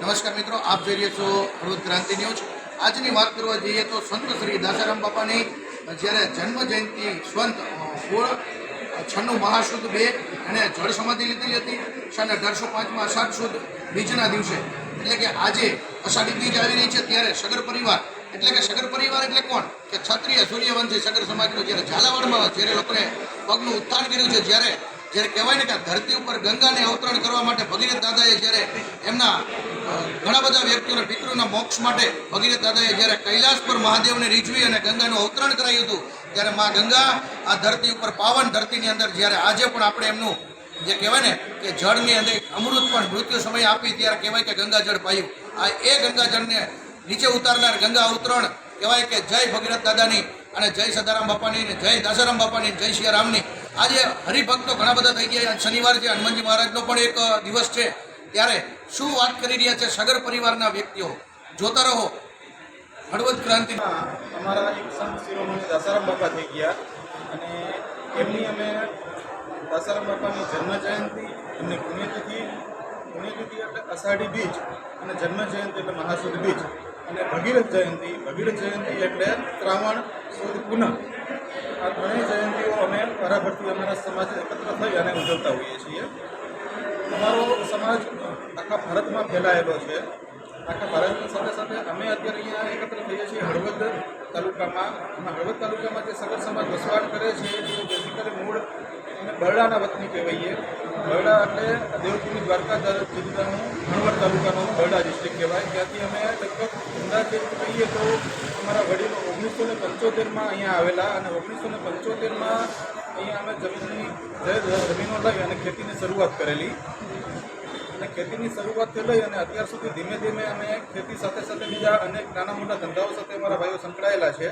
નમસ્કાર મિત્રો, આપ જોઈ રહ્યા છો હળવદ ક્રાંતિ ન્યૂઝ. આજની વાત કરવા જઈએ તો સંત શ્રી દાસારામ બાપાની જ્યારે જન્મ જયંતિ સ્વંત સોળ છન્નું મહાશુદ્ધ બે અને જળ સમાધિ લીધેલી હતી. સન અઢારસો પાંચમાં અષાઢ સુદ બીજના દિવસે. એટલે કે આજે અષાઢી બીજ આવી રહી છે ત્યારે સગર પરિવાર. એટલે કે સગર પરિવાર એટલે કોણ? કે ક્ષત્રિય સૂર્યવંશી સગર સમાજનું જ્યારે ઝાલાવાડમાં જ્યારે લોકોને પગનું ઉત્થાન કર્યું છે, જ્યારે જ્યારે કહેવાય ને કે ધરતી ઉપર ગંગાને અવતરણ કરવા માટે ભગીરથ દાદાએ જ્યારે એમના ઘણા બધા વ્યક્તિઓને પિતૃના મોક્ષ માટે ભગીરથ દાદાએ જ્યારે કૈલાસ પર મહાદેવને રીઝવી અને ગંગાનું અવતરણ કરાયું હતું, ત્યારે મા ગંગા આ ધરતી ઉપર, પાવન ધરતીની અંદર જ્યારે આજે પણ આપણે એમનું જે કહેવાય ને કે જળની અંદર અમૃત પણ મૃત્યુ સમય આપી ત્યારે કહેવાય કે ગંગા જળ પાયું. આ એ ગંગા જળને નીચે ઉતારનાર ગંગા અવતરણ કહેવાય કે જય ભગીરથ દાદાની અને જય સદારામ બાપાની અને જય દાસારામ બાપાની જય સિયારામની આજે હરિભક્તો ઘણા બધા થઈ ગયા શનિવાર છે, હનુમાનજી મહારાજનો પણ એક દિવસ છે. ત્યારે શું વાત કરી રહ્યા છે સગર પરિવારના વ્યક્તિઓ? જોતા રહો. હળવદ ક્રાંતિ. અમારા એક સંત શિરોમણી દાસારામ બાપા થઈ ગયા અને એમની અમે દાસારામ બાપાની જન્મ જયંતિ એમની પુણ્યતિથિ પુણ્યતિથિ એટલે અષાઢી બીજ અને જન્મ જયંતિ એટલે મહાસુદ બીજ અને ભગીરથ જયંતિ. ભગીરથ જયંતિ એટલે શ્રાવણ સુદ, પૂનમ. આ ત્રણેય જયંતિઓ અમે વારાફરતી અમારા સમાજ એકત્ર થઈ અને ઉજવતા હોઈએ છીએ. અમારો સમાજ આખા ભારતમાં ફેલાયેલો છે. આખા ભારતની સાથે સાથે અમે અત્યારે અહીંયા એકત્ર થઈએ છીએ હળવદ તાલુકામાં. એમાં હળવદ તાલુકામાં જે સગર સમાજ વસવાટ કરે છે, એ બેઝિકલી મૂળ અમે બરડાના વતની કહેવાઈએ. બરડા એટલે દેવભૂમિ દ્વારકા જિલ્લાનું હળવદ તાલુકાનું બરડા ડિસ્ટ્રિક્ટ કહેવાય. ત્યાંથી અમે લગભગ અંદાજે કહીએ તો અમારા વડીલો ઓગણીસો ને પંચોતેરમાં અહીંયા આવેલા અને ઓગણીસો ને પંચોતેરમાં અહીંયા અમે જમીનની જમીનો લઈ અને ખેતીની શરૂઆત કરેલી. અને ખેતીની શરૂઆતથી લઈ અને અત્યાર સુધી ધીમે ધીમે અમે ખેતી સાથે સાથે બીજા અનેક નાના મોટા ધંધાઓ સાથે અમારા ભાઈઓ સંકળાયેલા છે.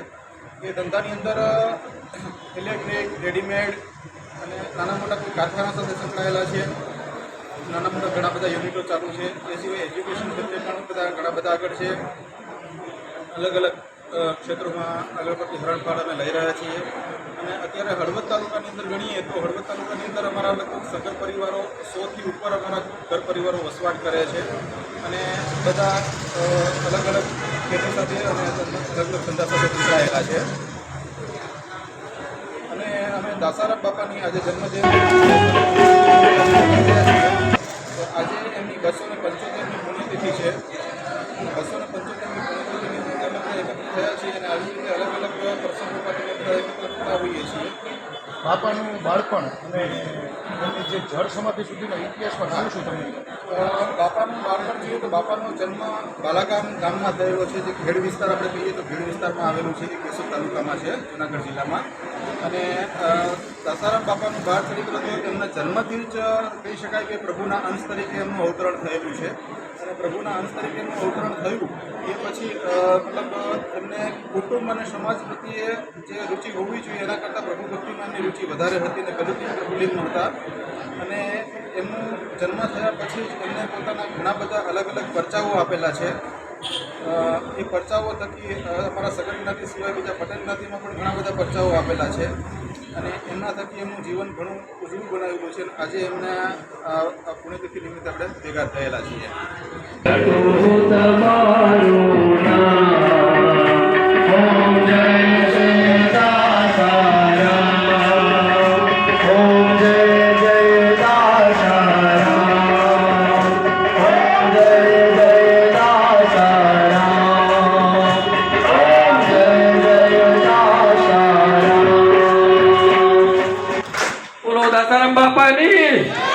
એ ધંધાની અંદર ઇલેક્ટ્રિક, રેડીમેડ અને નાના મોટા કોઈ કારખાના સાથે સંકળાયેલા છે. નાના મોટા ઘણા બધા યુનિટો ચાલુ છે. એ સિવાય એજ્યુકેશન ક્ષેત્રે પણ બધા ઘણા બધા આગળ છે. અલગ અલગ ક્ષેત્રોમાં આગળ પડતી હરણફાળ અમે લઈ રહ્યા છીએ. અને અત્યારે હળવદ તાલુકાની અંદર ગણીએ તો હળવદ તાલુકાની અંદર અમારા લગભગ સગર પરિવારો સોથી ઉપર અમારા ઘર પરિવારો વસવાટ કરે છે. અને બધા અલગ અલગ ખેતી સાથે અને અલગ અલગ ધંધા સાથે જોડાયેલા છે. અને અમે દાસારામ બાપાની આજે જન્મજયંતિ આજે એમની બસો ને પંચોતેરની પુણ્યતિથિ છે. બસો ને પંચોતેરમી પુણ્યતિથિની અંદર અમે એકત્રિત થયા છીએ અને આવી રીતે અલગ અલગ પ્રસંગો માટે અમે હોઈએ છીએ. બાપાનું બાળપણ અને એમની જે જળ સમાધિ સુધીના ઇતિહાસમાં શું છું? તમે બાપાનું બાળપણ જોઈએ તો બાપાનો જન્મ બાલાગામ ગામમાં થયેલો છે. જે ખેડ વિસ્તાર આપણે કહીએ તો ખેડ વિસ્તારમાં આવેલું છે. એ કેશોદ તાલુકામાં છે, જુનાગઢ જિલ્લામાં. અને દાસારામ બાપાનું બાળ ચરિત્ર તો તેમના જન્મથી જ કહી શકાય કે પ્રભુના અંશ તરીકે એમનું અવતરણ થયેલું છે. અને પ્રભુના અંશ તરીકે એમનું અવતરણ થયું એ પછી મતલબ એમને કુટુંબ અને સમાજ પ્રત્યે જે રુચિ હોવી જોઈએ, એના કરતાં પ્રભુ ભક્તિમાં રુચિ વધારે હતી અને પહેલેથી જ હતા અને એમનું જન્મ થયા પછી જ એમને પોતાના ઘણા બધા અલગ અલગ પરચાઓ આપેલા છે. એ પરચાઓ થકી અમારા સગર જ્ઞાતિ સિવાય બીજા પટેલ જ્ઞાતિમાં પણ ઘણા બધા પરચાઓ આપેલા છે. અને એમના થકી એમનું જીવન ઘણું ઉજળું બનાવેલું છે. અને આજે એમના પુણ્યતિથિ નિમિત્તે આપણે ભેગા થયેલા છીએ. બોલો દાસારામ બાપાની